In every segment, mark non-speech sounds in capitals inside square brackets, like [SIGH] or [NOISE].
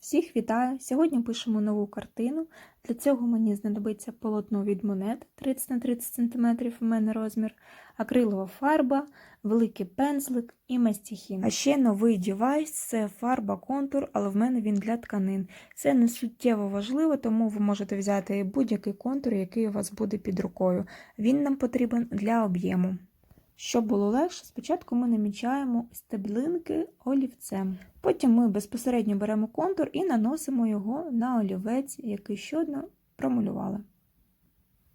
Всіх вітаю! Сьогодні пишемо нову картину. Для цього мені знадобиться полотно від монет 30 на 30 см у мене розмір, акрилова фарба, великий пензлик і мастихін. А ще новий девайс це фарба контур, але в мене він для тканин. Це не суттєво важливо, тому ви можете взяти будь-який контур, який у вас буде під рукою. Він нам потрібен для об'єму. Щоб було легше, спочатку ми намічаємо стеблинки олівцем. Потім ми безпосередньо беремо контур і наносимо його на олівець, який щодно промалювали.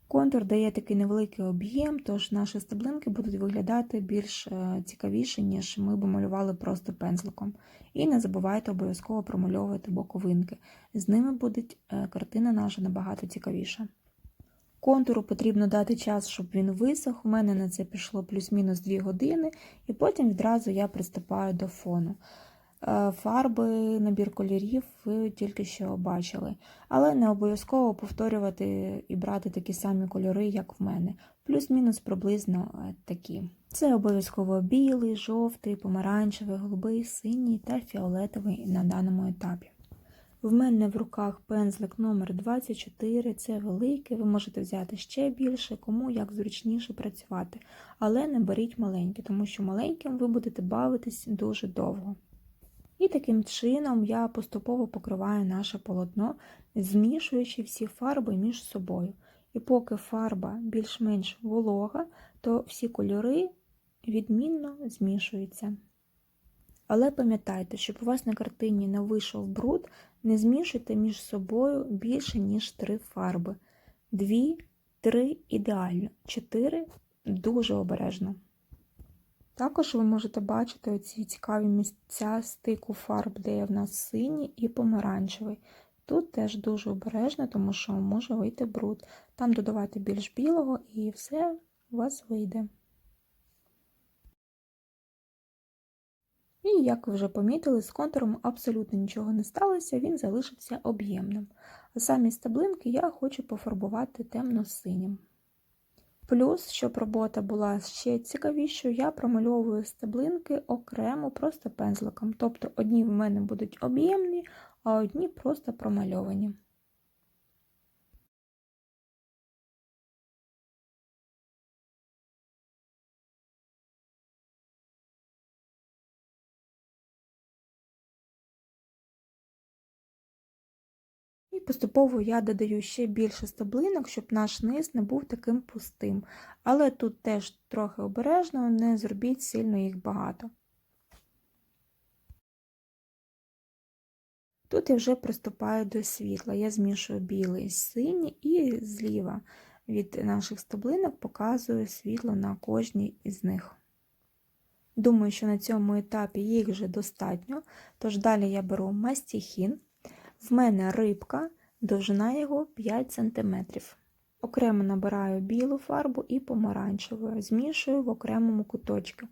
Контур дає такий невеликий об'єм, тож наші стеблинки будуть виглядати більш е, цікавіше, ніж ми б малювали просто пензликом. І не забувайте обов'язково промальовувати боковинки. З ними буде картина наша набагато цікавіша. Контуру потрібно дати час, щоб він висох. У мене на це пішло плюс-мінус 2 години, і потім відразу я приступаю до фону. Е, фарби, набір кольорів ви тільки що бачили, але не обов'язково повторювати і брати такі самі кольори, як в мене. Плюс-мінус приблизно е, такі. Це обов'язково білий, жовтий, помаранчевий, голубий, синій та фіолетовий на даному етапі. В мене в руках пензлик номер 24 це великий, ви можете взяти ще більше, кому як зручніше працювати. Але не беріть маленький, тому що маленьким ви будете бавитись дуже довго. І таким чином я поступово покриваю наше полотно, змішуючи всі фарби між собою. І поки фарба більш-менш волога, то всі кольори відмінно змішуються. Але пам'ятайте, щоб у вас на картині не вийшов бруд, не змішуйте між собою більше, ніж три фарби. Дві, три ідеально, чотири дуже обережно. Також ви можете бачити оці цікаві місця стику фарб, де є в нас синій і помаранчевий. Тут теж дуже обережно, тому що може вийти бруд. Там додавайте більш білого і все у вас вийде. І, як ви вже помітили, з контуром абсолютно нічого не сталося, він залишився об'ємним. А самі стеблинки я хочу пофарбувати темно-синім. Плюс, щоб робота була ще цікавішою, я промальовую стеблинки окремо просто пензликом. Тобто одні в мене будуть об'ємні, а одні просто промальовані. І поступово я додаю ще більше стеблинок, щоб наш низ не був таким пустим. Але тут теж трохи обережно, не зробіть сильно їх багато. Тут я вже приступаю до світла. Я змішую білий синій і зліва від наших стеблинок показую світло на кожній із них. Думаю, що на цьому етапі їх вже достатньо, тож далі я беру мастихін. В мене рибка, довжина його 5 см. Окремо набираю білу фарбу і помаранчеву, змішую в окремому куточку.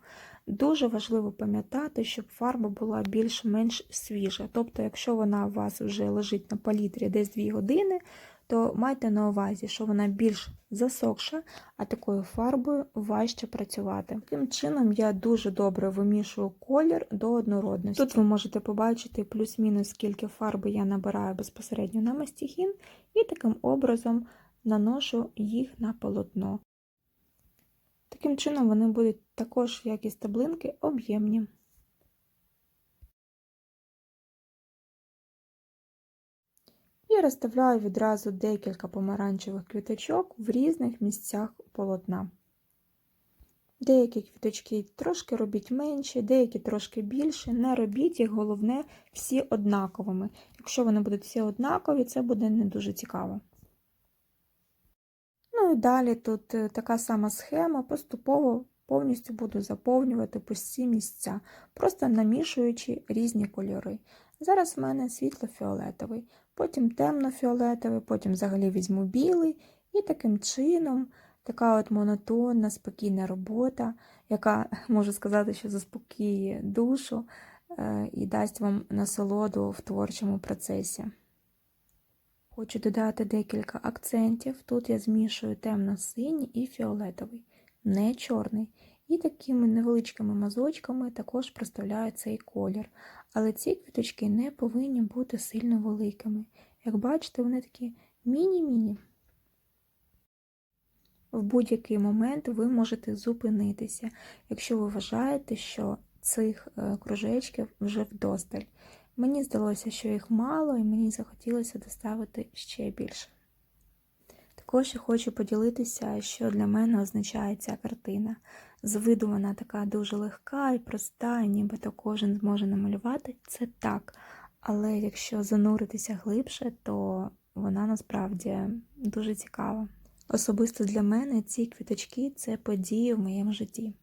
Дуже важливо пам'ятати, щоб фарба була більш-менш свіжа. Тобто, якщо вона у вас вже лежить на палітрі десь 2 години, то майте на увазі, що вона більш засохша, а такою фарбою важче працювати. Таким чином я дуже добре вимішую колір до однородності. Тут ви можете побачити плюс-мінус, скільки фарби я набираю безпосередньо на мастихін, і таким образом наношу їх на полотно. Таким чином вони будуть також, як і стеблинки, об'ємні. І розставляю відразу декілька помаранчевих квіточок в різних місцях полотна. Деякі квіточки трошки робіть менше, деякі трошки більше. Не робіть їх, головне, всі однаковими. Якщо вони будуть всі однакові, це буде не дуже цікаво. Ну і далі тут така сама схема, поступово повністю буду заповнювати пусті місця, просто намішуючи різні кольори. Зараз в мене світло-фіолетовий, потім темно-фіолетовий, потім взагалі візьму білий, і таким чином така от монотонна, спокійна робота, яка, [LAUGHS] можу сказати, що заспокіює душу і дасть вам насолоду в творчому процесі. Хочу додати декілька акцентів. Тут я змішую темно-синій і фіолетовий, не чорний. І такими невеличкими мазочками також проставляю цей колір. Але ці квіточки не повинні бути сильно великими. Як бачите, вони такі міні-міні. В будь-який момент ви можете зупинитися, якщо ви вважаєте, що цих е, кружечків вже вдосталь. Мені здалося, що їх мало, і мені захотілося доставити ще більше. Також хочу поділитися, що для мене означає ця картина. З виду вона така дуже легка і проста, і нібито кожен зможе намалювати. Це так. Але якщо зануритися глибше, то вона насправді дуже цікава. Особисто для мене ці квіточки це події в моєму житті.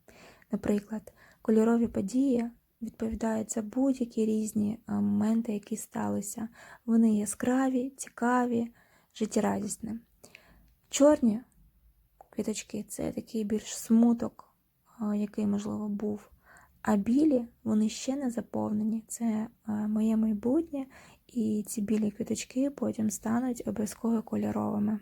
Наприклад, кольорові події відповідають за будь-які різні моменти, які сталися. Вони яскраві, цікаві, життєрадісні. Чорні квіточки це такий більш смуток, який, можливо, був. А білі, вони ще не заповнені. Це моє майбутнє, і ці білі квіточки потім стануть обов'язково кольоровими.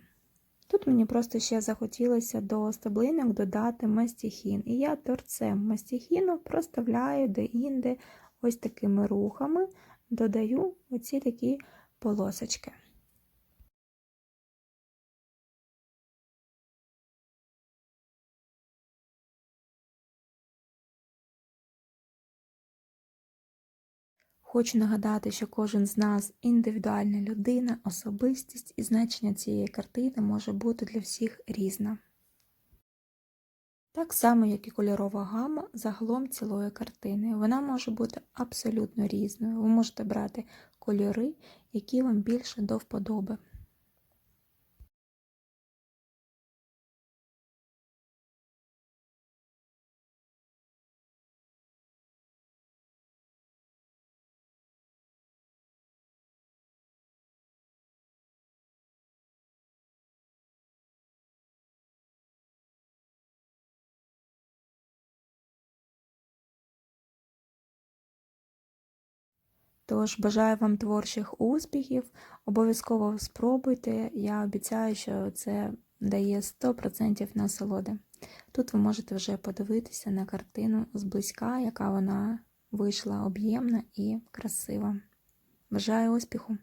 Тут мені просто ще захотілося до стеблинок додати мастихін. І я торцем мастихіну проставляю де-інде ось такими рухами, додаю оці такі полосочки. Хочу нагадати, що кожен з нас індивідуальна людина, особистість і значення цієї картини може бути для всіх різна. Так само, як і кольорова гама загалом цілої картини. Вона може бути абсолютно різною. Ви можете брати кольори, які вам більше до вподоби. Тож бажаю вам творчих успіхів, обов'язково спробуйте. Я обіцяю, що це дає 100% насолоди. Тут ви можете вже подивитися на картину зблизька, яка вона вийшла об'ємна і красива. Бажаю успіху!